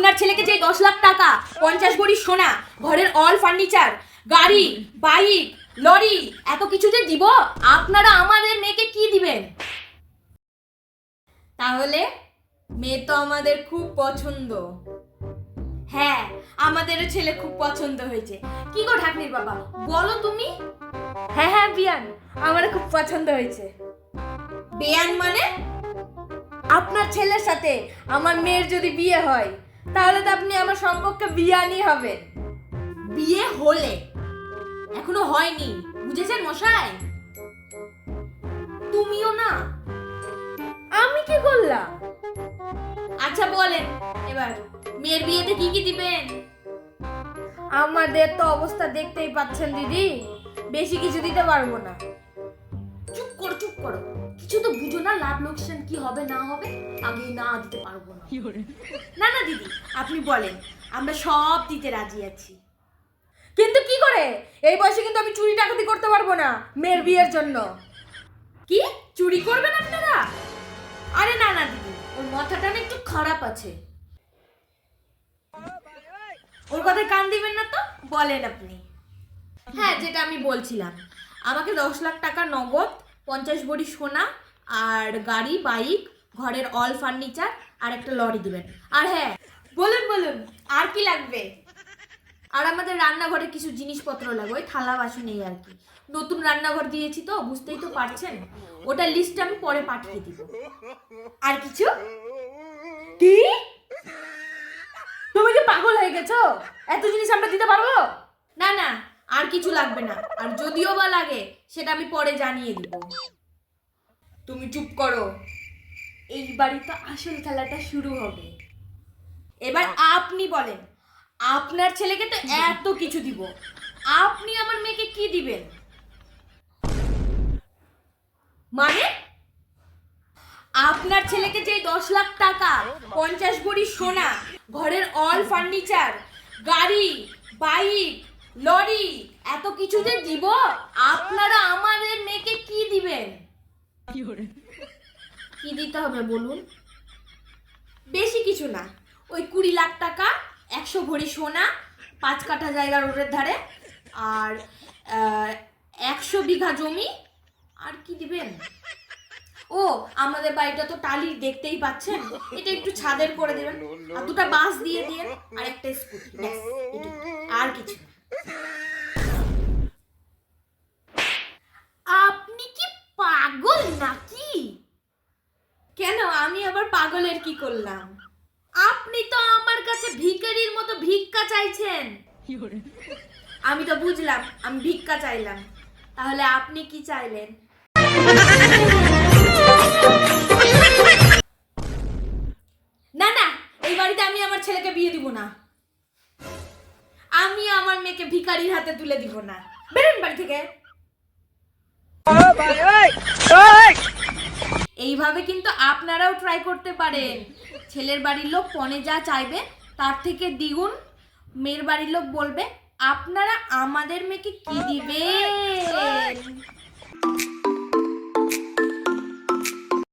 আপনার ছেলেকে যে দশ লাখ টাকা পঞ্চাশ ভরি সোনা ঘরের অল ফার্নিচার গাড়ি বাইক লরি এত কিছু যে দিব আপনারা আমাদের মেয়েকে কি দিবেন? তাহলে মেয়ে তো আমাদের খুব পছন্দ। হ্যাঁ আমাদেরও ছেলে খুব পছন্দ হয়েছে। কি গো ঢাকনির বাবা বলো তুমি? হ্যাঁ হ্যাঁ বিয়ান আমার খুব পছন্দ হয়েছে। বিয়ান মানে? আপনার ছেলের সাথে আমার মেয়ের যদি বিয়ে হয় তাহলে তো আপনি আমার সম্পর্কে বিয়ানই হবেন। বিয়ে হলে। এখনও হয়নি। বুঝেছেন মশাই? তুমিও না। আমি কি করলাম? আচ্ছা বলেন। এবার, মেয়ের বিয়েতে কি কি দিবেন? আমাদের তো অবস্থা দেখতেই পাচ্ছেন, দিদি। বেশি কিছু দিতে পারব না। চুপ করো চুপ করো। কিছু তো বুঝো না লাভ লোকসান কি হবে না হবে আমি না দিতে পারব না। না না দিদি আপনি বলেন আমরা সব দিতে রাজি আছি। কিন্তু কি করে? এই বয়সে কিন্তু আমি চুরি ডাকাতি করতে পারব না মেয়ের বিয়ের জন্য। কি? চুরি করবেন আপনারা? আরে না না দিদি ওর মাথাটা না একটু খারাপ আছে। ওর কথায় কান দিবেন না তো? বলেন আপনি। হ্যাঁ যেটা আমি বলছিলাম আমাকে দশ লাখ টাকা নগদ পঞ্চাশ ভরি সোনা আর গাড়ি, বাইক, ঘরের অল ফার্নিচার আর একটা লরি দিবেন। আর হ্যাঁ বলুন বলুন, আর কি লাগবে? আর আমাদের রান্নাঘরে কিছু জিনিসপত্র লাগবে, ওই থালা বাসন এই আর কি। নতুন রান্নাঘর দিয়েছি তো, বুঝতেই তো পারছেন। ওটার লিস্ট আমি পরে পাঠিয়ে দিব। আর কিছু? কি? তুমি কি পাগল হয়ে গেছো? এত জিনিস আমরা দিতে পারব? না না আর কিছু লাগবে না। আর যদিও বা লাগে সেটা আমি পরে জানিয়ে দিব। তুমি চুপ করো। এই বাড়িতে আসল খেলাটা শুরু হবে। এবার আপনি বলেন আপনার ছেলেকে তো এত কিছু দিব। আপনি আমার মেয়েকে কি দিবেন? মানে? আপনার ছেলেকে যে দশ লাখ টাকা পঞ্চাশ ভরি সোনা ঘরের অল ফার্নিচার গাড়ি বাইক লরি এত কিছু যে দিব? আপনারা আমাদের মেয়েকে কি দিবেন? কি দিতে হবে বলুন? বেশি কিছু না। ওই কুড়ি লাখ টাকা একশো ভরি সোনা পাঁচ কাঠা জায়গা রোডের ধারে আর একশো বিঘা জমি আর কি দিবেন? ও আমাদের বাড়িটা তো টালির দেখতেই পাচ্ছেন। এটা একটু ছাদের করে দেবেন। আর দুটো বাস দিয়ে দিয়ে আর একটা স্কুটি। আর কিছু না। আপনি কি পাগল নাকি কেন আমি আবার পাগলের কি করলাম? আপনি তো আমার কাছে ভিখারির মতো ভিক্ষা চাইছেন। আমি তো বুঝলাম, আমি ভিক্ষা চাইলাম। তাহলে আপনি কি চাইলেন? না না, এই বাড়িতে আমি আমার ছেলেকে বিয়ে দিব না। আমি আমার মেয়েকে ভিখারির হাতে তুলে দিব না। বেরোন বাড়ি থেকে। এইভাবে কিন্তু আপনারাও ট্রাই করতে পারেন। ছেলের বাড়ির লোক পণে যা চাইবে, তার থেকে দ্বিগুণ। মেয়ের বাড়ির লোক বলবে, আপনারা আমাদের মেয়েকে কি দিবেন?